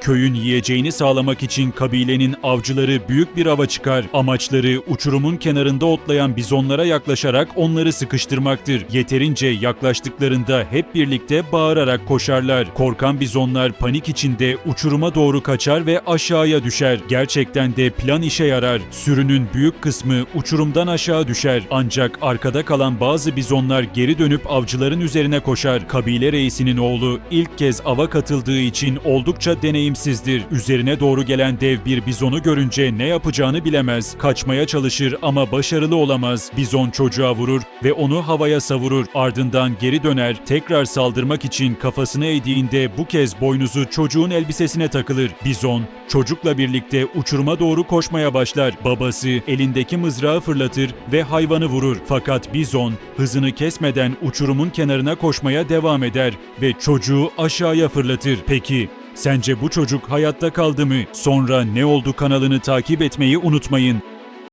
Köyün yiyeceğini sağlamak için kabilenin avcıları büyük bir ava çıkar. Amaçları uçurumun kenarında otlayan bizonlara yaklaşarak onları sıkıştırmaktır. Yeterince yaklaştıklarında hep birlikte bağırarak koşarlar. Korkan bizonlar panik içinde uçuruma doğru kaçar ve aşağıya düşer. Gerçekten de plan işe yarar. Sürünün büyük kısmı uçurumdan aşağı düşer. Ancak arkada kalan bazı bizonlar geri dönüp avcıların üzerine koşar. Kabile reisinin oğlu ilk kez ava katıldığı için oldukça deneyimsizdir. Üzerine doğru gelen dev bir bizonu görünce ne yapacağını bilemez. Kaçmaya çalışır ama başarılı olamaz. Bizon çocuğa vurur ve onu havaya savurur. Ardından geri döner. Tekrar saldırmak için kafasını eğdiğinde bu kez boynuzu çocuğun elbisesine takılır. Bizon çocukla birlikte uçuruma doğru koşmaya başlar. Babası elindeki mızrağı fırlatır ve hayvanı vurur. Fakat Bizon hızını kesmeden uçurumun kenarına koşmaya devam eder ve çocuğu aşağıya fırlatır. Peki Sence bu çocuk hayatta kaldı mı? Sonra ne oldu kanalını takip etmeyi unutmayın.